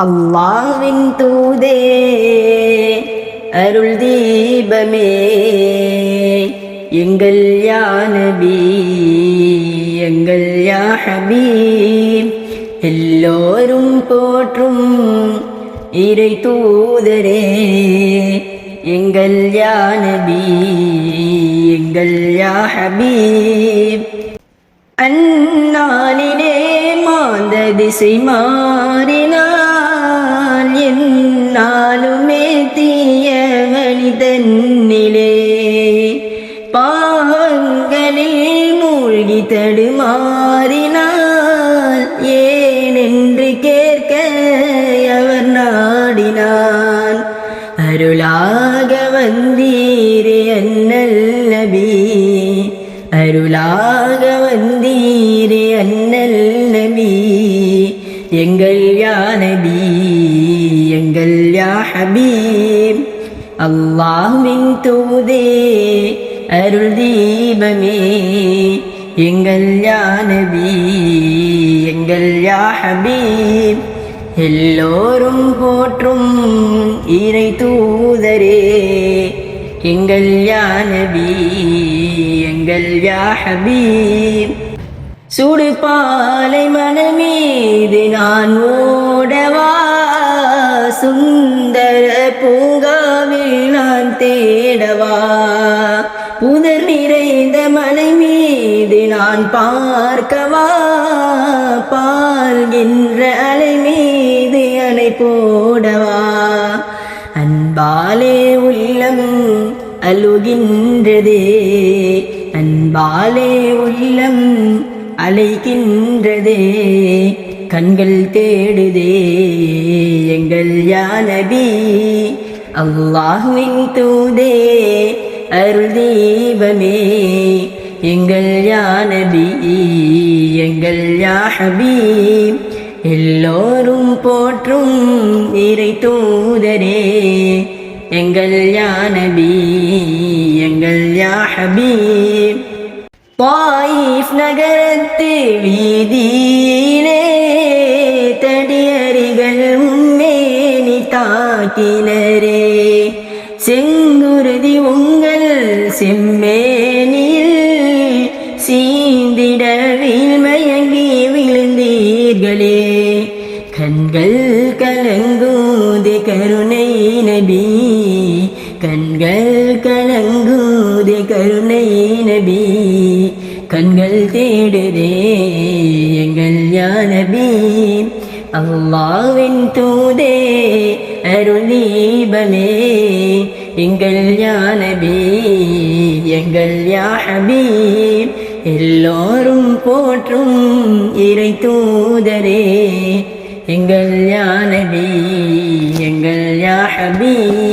அல்லாவின் தூதே அருள் தீபமே. எங்கள் யா நபி எங்கள் யா ஹபீப். எல்லோரும் போற்றும் இறை தூதரே. எங்கள் யா நபி எங்கள் யா ஹபீப். அந்நாளிலே மாந்த திசை மாறி என்னாலுமே தீய வழி தன்னிலே பாவங்களில் மூழ்கி தடுமாறினால் ஏனென்று கேட்க அவர் நாடினான். அருளாக வந்தீரே அண்ணல் நபி அருளாக வந்தீரே அண்ணல் நபி எங்கள் யா ஹபீப் அல்லாஹுவின் தூதே அருள் தீபமே எங்கள் யா நபி எங்கள் யா ஹபீப் எல்லோரும் போற்றும் இறை தூதரே. எங்கள் யா நபி எங்கள் யா ஹபீப். சுடு பாலை மனமீது நான் ஓடவா? சுந்தர நிறைந்த மலை மீது நான் பார்க்கவா? பால்கின்ற அலை மீது அணை போடவா? அன்பாலே உள்ளம் அழுகின்றதே. அன்பாலே உள்ளம் அலைகின்றதே. கண்கள் தேடுதே. எங்கள் யானபி அல்லாஹுவின் தூதே. அருள் தீபமே எங்கள் யானபி எங்கள் யா ஹபீப் எல்லோரும் போற்றும் இறை தூதரே. எங்கள் யா நபி எங்கள் யா ஹபீப் தாயிஃப் நகரத்து வீதியிலே தடியறிகள் உம்மேனி தாக்கினரே. செங்க உங்கள் செம்மேனியில் சீந்திட வீழ்மயங்கி விழுந்தீர்களே. கண்கள் கலங்குதே கருணை நபி. கண்கள் கலங்குதே கருணை நபி. கண்கள் தேடுதே எங்கள் யா அல்லாவின் தூதே அருள் தீபமே. எங்கள் யா நபி எங்கள் யா ஹபீப் எல்லோரும் போற்றும் இறை தூதரே. எங்கள் யா நபி எங்கள் யா ஹபீப்